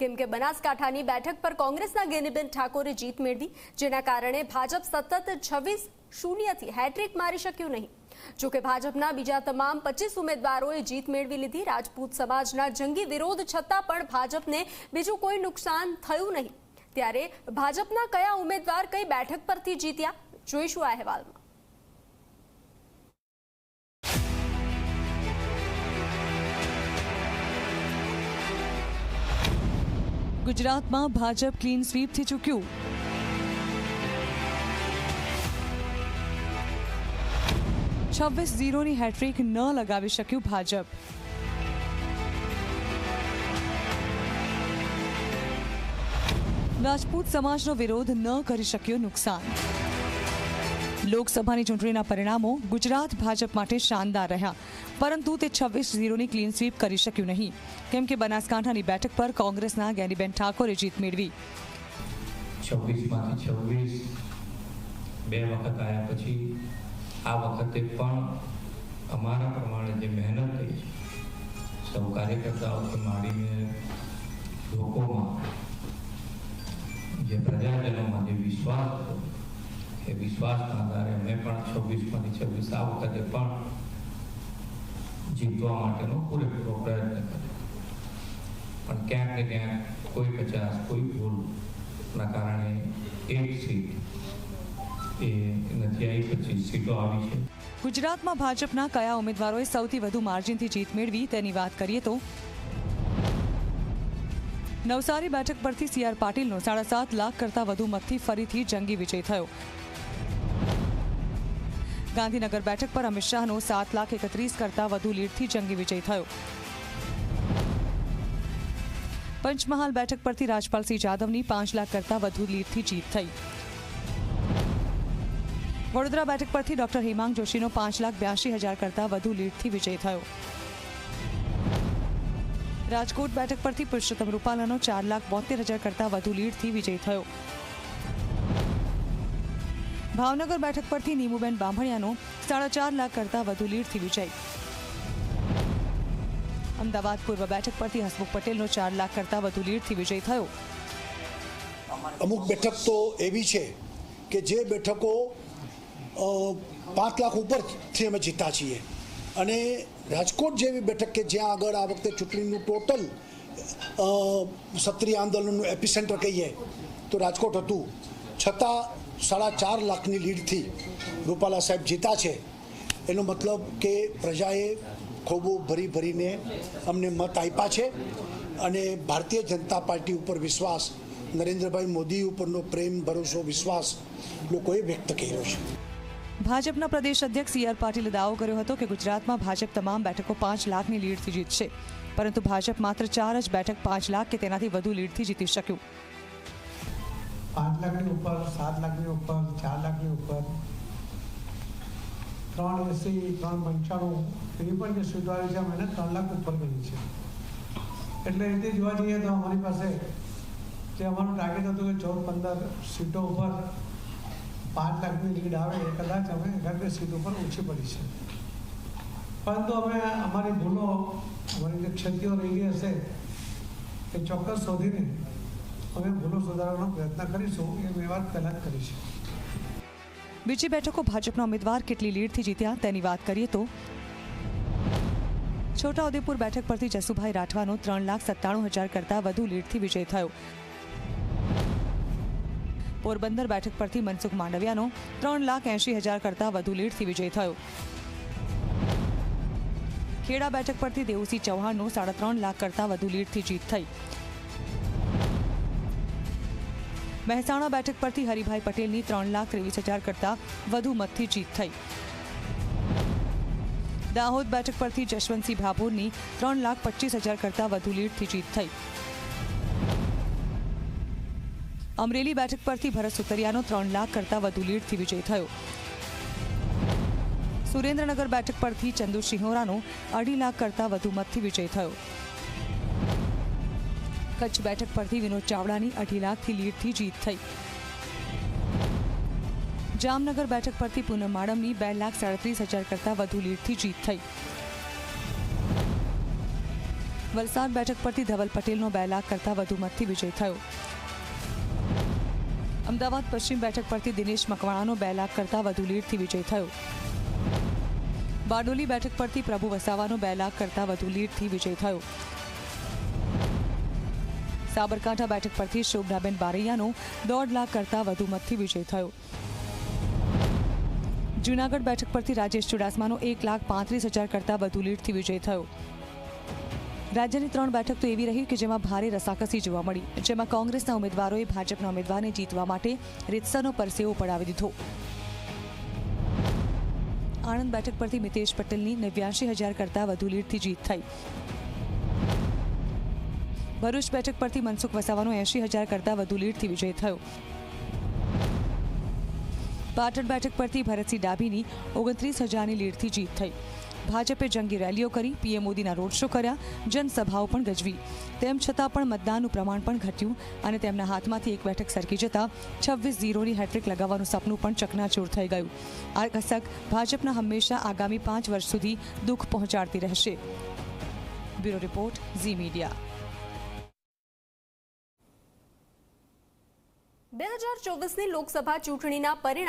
કેમ કે બનાસકાંઠાની બેઠક પર કોંગ્રેસના ગેનીબેન ઠાકોરે જીત મેળવી, જેના કારણે ભાજપ સતત છવ્વીસ શૂન્યથી હેટ્રિક મારી શક્યું નહીં. જોકે ભાજપના બીજા તમામ પચીસ ઉમેદવારોએ જીત મેળવી લીધી. રાજપૂત સમાજના જંગી વિરોધ છતાં પણ ભાજપને બીજું કોઈ નુકસાન થયું નહીં. ત્યારે ભાજપના કયા ઉમેદવાર કઈ બેઠક પરથી જીત્યા? જોઈશું આ અહેવાલમાં. ગુજરાતમાં ભાજપ ક્લીન સ્વીપથી ચૂક્યું. છવ્વીસ ઝીરોની હેટ્રિક ન લગાવી શક્યું ભાજપ. રાજપૂત સમાજનો વિરોધ ન કરી શક્યો નુકસાન. લોકસભાની ચૂંટણીના પરિણામો ગુજરાત ભાજપ માટે શાનદાર રહ્યા. પરંતુ તે છવ્વીસ ઝીરોની ક્લીન સ્વીપ કરી શક્યું નહીં. કેમ કે બનાસકાંઠાની બેઠક પર કોંગ્રેસના જ્ઞાનીબેન ઠાકોરે જીત મેળવી. બે વખત આવ્યા પછી આ વખતે પણ અમારા પ્રમાણે જે મહેનત થઈ સૌ કાર્યકર્તાઓથી માંડીને લોકોમાં જે પ્રજાજનોમાં જે વિશ્વાસ હતો એ વિશ્વાસના આધારે મેં પણ છવ્વીસમાંથી છવ્વીસ આ વખતે પણ જીતવા માટેનો પૂરેપૂરો પ્રયત્ન કર્યો. પણ ક્યાંક ને ક્યાંક કોઈ કચાશ કોઈ ભૂલના કારણે એક સીટ એ નથી આવી, પચીસ સીટો આવી છે. ગુજરાતમાં ભાજપના કયા ઉમેદવારોએ સૌથી વધુ માર્જિનથી જીત મેળવી તેની વાત કરીએ તો નવસારી બેઠક પરથી સી આર પાટીલનો સાડા સાત લાખ કરતાં વધુ મતથી ફરીથી જંગી વિજય થયો. ગાંધીનગર બેઠક પર અમિત શાહનો સાત લાખ એકત્રીસ કરતાં વધુ લીડથી જંગી વિજય થયો. પંચમહાલ બેઠક પરથી રાજપાલસિંહ જાદવની પાંચ લાખ કરતાં વધુ લીડથી જીત થઈ. વડોદરા બેઠક પરથી ડોક્ટર હેમાંગ જોશીનો પાંચ લાખ બ્યાસી હજાર કરતાં વધુ લીડથી વિજય થયો. રાજકોટ બેઠક પરથી પુરુષોત્તમ રૂપાલાનો ચાર લાખ બોતેર હજાર કરતાં વધુ લીડથી વિજય થયો. ભાવનગર બેઠક પરથી નીમુબેન બાંભણિયાનો સાડા ચાર લાખ કરતાં વધુ લીડથી વિજય. અમદાવાદ પૂર્વ બેઠક પરથી હસમુખ પટેલનો ચાર લાખ કરતાં વધુ લીડથી વિજય થયો. અમુક બેઠક તો એવી છે કે જે બેઠકો પાંચ લાખ ઉપરથી અમે જીતા છીએ. અને રાજકોટ જેવી બેઠક કે જ્યાં આગળ આ વખતે ચૂંટણીનું ટોટલ સત્રીય આંદોલનનું એપિસેન્ટર કહીએ, તો રાજકોટ હતું. છતાં સાડા ચાર લાખની લીડથી રૂપાલા સાહેબ જીતા છે. એનો મતલબ કે પ્રજાએ ખૂબ ભરી ભરીને અમને મત આપ્યા છે અને ભારતીય જનતા પાર્ટી ઉપર વિશ્વાસ, નરેન્દ્રભાઈ મોદી ઉપરનો પ્રેમ, ભરોસો, વિશ્વાસ લોકોએ વ્યક્ત કર્યો છે. ભાજપના પ્રદેશ અધ્યક્ષ સી આર પાટીલે દાવો કર્યો હતો કે ગુજરાતમાં ભાજપ તમામ બેઠકો પાંચ લાખની લીડથી જીતશે. પરંતુ ભાજપ માત્ર ચાર જ બેઠક પાંચ લાખ કે તેનાથી વધુ લીડથી જીતી શક્યું. પાંચ લાખની ઉપર, સાત લાખની ઉપર, ચાર લાખની ઉપર. ત્રણ એસી, ત્રણ પંચાણું એની પણ જે સીટો આવી છે અમે ત્રણ લાખ ઉપર ગઈ છે. એટલે એ રીતે જોવા જઈએ તો અમારી પાસે જે અમારું ટાર્ગેટ હતું કે ચૌદ, પંદર સીટો ઉપર પાંચ લાખની લીડ આવે, એ કદાચ અમે એકાદ બે સીટ ઉપર ઓછી પડી છે. પરંતુ અમે અમારી ભૂલો, અમારી જે ક્ષતિઓ રહી ગઈ હશે, એ ચોક્કસ શોધીને સુધારવાનો પ્રયત્ન કરીશું, એ મેં વાત જ કરી બીજી બેઠકો ભાજપના ઉમેદવાર કેટલી લીડથી જીત્યા તેની વાત કરીએ તો છોટાઉદેપુર બેઠક પરથી જસુભાઈ રાઠવાનો ત્રણ લાખ સત્તાણું હજાર કરતાં વધુ લીડથી વિજય થયો. પોરબંદર બેઠક પરથી મનસુખ માંડવિયાનો ત્રણ લાખ એંશી હજાર કરતાં વધુ લીડથી વિજય થયો. ખેડા બેઠક પરથી દેવુસિંહ ચૌહાણનો સાડા ત્રણ લાખ કરતાં વધુ લીડથી જીત થઈ. મહેસાણા બેઠક પરથી હરિભાઈ પટેલની ત્રણ લાખ ત્રેવીસ હજાર કરતાં વધુ મતથી જીત થઈ. દાહોદ બેઠક પરથી જશવંતસિંહ ભાભોરની ત્રણ લાખ પચીસ હજાર કરતાં વધુ લીડથી જીત થઈ. અમરેલી બેઠક પરથી ભરત સુતરિયાનો ત્રણ લાખ કરતાં વધુ લીડથી વિજય થયો. સુરેન્દ્રનગર બેઠક પરથી ચંદુ સિંહોરાનો અઢી લાખ કરતાં વધુ મતથી વિજય થયો. કચ્છ બેઠક પરથી વિનોદ ચાવડાની અઢી લાખથી લીડથી જીત થઈ. જામનગર બેઠક પરથી પૂનમ માડમની બે લાખ સાડત્રીસ હજાર કરતાં વધુ લીડથી જીત થઈ. વલસાડ બેઠક પરથી ધવલ પટેલનો બે લાખ કરતાં વધુ મતથી વિજય થયો. અમદાવાદ પશ્ચિમ બેઠક પરથી દિનેશ મકવાણાનો બે લાખ કરતાં વધુ લીડથી વિજય થયો. બારડોલી બેઠક પરથી પ્રભુ વસાવાનો બે લાખ કરતાં વધુ લીડથી વિજય થયો. સાબરકાંઠા બેઠક પરથી શોભનાબેન બારૈયાનો દોઢ લાખ કરતાં વધુ મતથી વિજય થયો. જૂનાગઢ બેઠક પરથી રાજેશ ચુડાસમાનો એક લાખ પાંત્રીસ હજાર કરતાં વધુ લીડથી વિજય થયો. રાજ્યની ત્રણ બેઠક તો એવી રહી કે જેમાં ભારે રસાકસી જોવા મળી, જેમાં કોંગ્રેસના ઉમેદવારોએ ભાજપના ઉમેદવારને જીતવા માટે રીતસરનો પરસેવો પડાવી દીધો. આણંદ બેઠક પરથી મિતેશ પટેલની નેવ્યાસી હજાર કરતાં વધુ લીડથી જીત થઈ. ભરૂચ બેઠક પરથી મનસુખ વસાવાનો એંશી હજાર કરતાં વધુ લીડથી વિજય થયો. પાટણ બેઠક પરથી ભરતસિંહ ડાભીની ઓગણત્રીસ હજારની લીડથી જીત થઈ. ભાજપે જંગી રેલીઓ કરી, પીએમ મોદીના રોડ શો કર્યા, જનસભાઓ પણ ગજવી. તેમ છતાં પણ મતદાનનું પ્રમાણ પણ ઘટ્યું અને તેમના હાથમાંથી એક બેઠક સરકી જતા છવ્વીસ ઝીરોની હેટ્રિક લગાવવાનું સપનું પણ ચકનાચૂર થઈ ગયું. આ કસક ભાજપના હંમેશા આગામી પાંચ વર્ષ સુધી દુઃખ પહોંચાડતી રહેશે. Bureau report, Zee media. બે હજાર ચોવીસની લોકસભા ચૂંટણીના પરિણામ